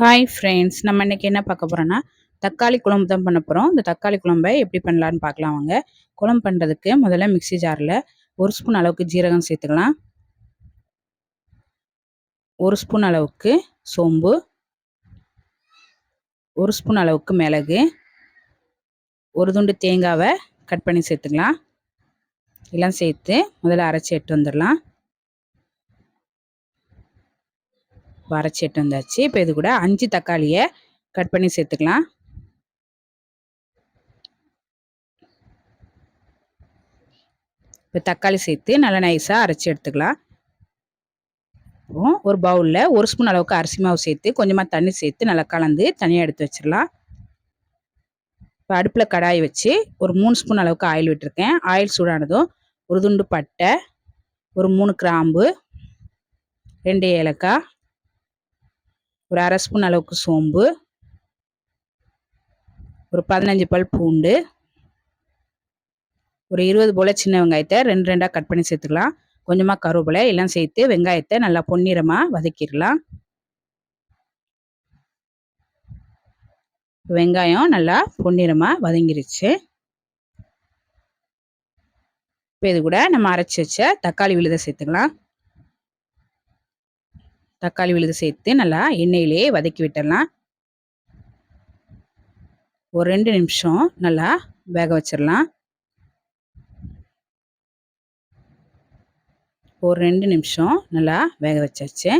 Hi friends நம்ம இன்றைக்கி என்ன பார்க்க போகிறோன்னா தக்காளி குழம்பு தான் பண்ண போகிறோம் இந்த தக்காளி குழம்பை எப்படி பண்ணலான்னு பார்க்கலாம் வாங்க. குழம்பு பண்ணுறதுக்கு முதல்ல மிக்சி ஜாரில் ஒரு ஸ்பூன் அளவுக்கு ஜீரகம் சேர்த்துக்கலாம். ஒரு ஸ்பூன் அளவுக்கு சோம்பு. ஒரு ஸ்பூன் அளவுக்கு மிளகு. ஒரு துண்டு தேங்காவை கட் பண்ணி சேர்த்துக்கலாம். எல்லாம் சேர்த்து முதல்ல அரைச்சி எட்டு வந்துடலாம். வரைச்சி எட்டு வந்தாச்சு. இப்போ இது கூட அஞ்சு தக்காளியை கட் பண்ணி சேர்த்துக்கலாம். இப்போ தக்காளி சேர்த்து நல்லா நைஸாக அரைச்சி எடுத்துக்கலாம். ஒரு பவுலில் ஒரு ஸ்பூன் அளவுக்கு அரிசி மாவு சேர்த்து கொஞ்சமாக தண்ணி சேர்த்து நல்லா கலந்து தனியாக எடுத்து வச்சிடலாம். இப்போ அடுப்பில் கடாய் வச்சு ஒரு மூணு ஸ்பூன் அளவுக்கு ஆயில் விட்டுருக்கேன். ஆயில் சூடானதும் ஒரு துண்டு பட்டை ஒரு மூணு கிராம்பு ரெண்டு ஏலக்காய் ஒரு அரை ஸ்பூன் அளவுக்கு சோம்பு ஒரு பதினஞ்சு பல் பூண்டு ஒரு இருபது போல் சின்ன வெங்காயத்தை ரெண்டு ரெண்டாக கட் பண்ணி சேர்த்துக்கலாம். கொஞ்சமாக கருவேப்பிலை எல்லாம் சேர்த்து வெங்காயத்தை நல்லா பொன்னிறமாக வதக்கிடலாம். வெங்காயம் நல்லா பொன்னிறமாக வதங்கிருச்சு. இப்போ இது கூட நம்ம அரைச்சி வச்ச தக்காளி விழுதை சேர்த்துக்கலாம். தக்காளி விழுது சேர்த்து நல்லா எண்ணெயிலே வதக்கி விட்டுடலாம். ஒரு ரெண்டு நிமிஷம் நல்லா வேக வச்சிடலாம். ஒரு ரெண்டு நிமிஷம் நல்லா வேக வச்சாச்சு.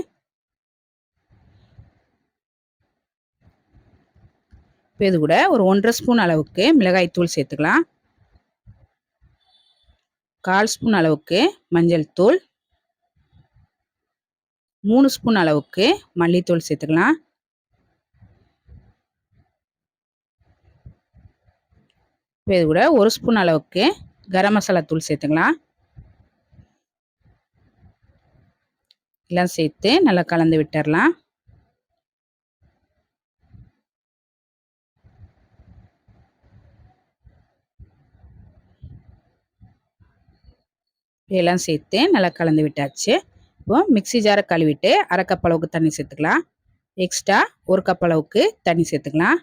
இப்போ இது கூட ஒரு ஒன்றரை ஸ்பூன் அளவுக்கு மிளகாய் தூள் சேர்த்துக்கலாம். கால் ஸ்பூன் அளவுக்கு மஞ்சள் தூள். மூணு ஸ்பூன் அளவுக்கு மல்லித்தூள் சேர்த்துக்கலாம். இப்போ இது கூட ஒரு ஸ்பூன் அளவுக்கு கரம் மசாலா தூள் சேர்த்துக்கலாம். எல்லாம் சேர்த்து நல்லா கலந்து விட்டுடலாம் எல்லாம் சேர்த்து நல்லா கலந்து விட்டாச்சு. இப்போ மிக்சி ஜாரை கழுவிட்டு அரை கப் அளவுக்கு தண்ணி சேர்த்துக்கலாம். எக்ஸ்ட்ரா ஒரு கப் அளவுக்கு தண்ணி சேர்த்துக்கலாம்.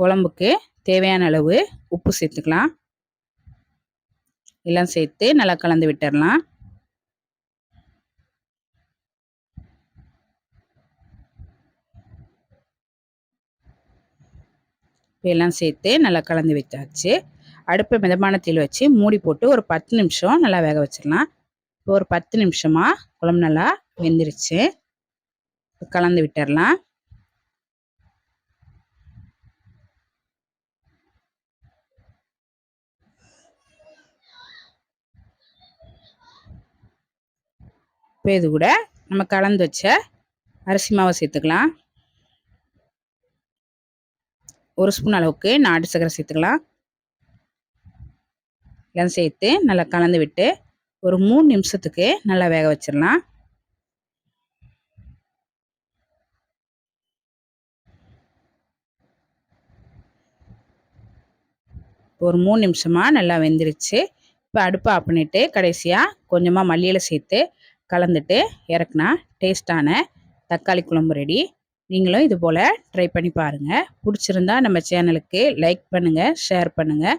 குழம்புக்கு தேவையான அளவு உப்பு சேர்த்துக்கலாம். எல்லாம் சேர்த்து நல்லா கலந்து விட்டுடலாம் எல்லாம் சேர்த்து நல்லா கலந்து வச்சாச்சு அடுப்பை மிதமான தீல் வச்சு மூடி போட்டு ஒரு பத்து நிமிஷம் நல்லா வேக வச்சிடலாம். இப்போ ஒரு பத்து நிமிஷமாக குழம்பு நல்லா வெந்துருச்சு. கலந்து விட்டுடலாம். இப்போ இது கூட நம்ம கலந்து வச்ச அரிசி மாவை சேர்த்துக்கலாம். ஒரு ஸ்பூன் அளவுக்கு நாட்டு சக்கரை சேர்த்துக்கலாம். எல்லாம் சேர்த்து நல்லா கலந்து விட்டு ஒரு மூணு நிமிஷத்துக்கு நல்லா வேக வச்சிடலாம். ஒரு மூணு நிமிஷமாக நல்லா வெந்துருச்சு. இப்போ அடுப்பை ஆஃப் பண்ணிவிட்டு கடைசியாக கொஞ்சமாக மல்லியில் சேர்த்து கலந்துட்டு இறக்குனா டேஸ்ட்டான தக்காளி குழம்பு ரெடி நீங்களும் இது போல் ட்ரை பண்ணி பாருங்கள் பிடிச்சிருந்தா நம்ம சேனலுக்கு லைக் பண்ணுங்கள் ஷேர் பண்ணுங்கள்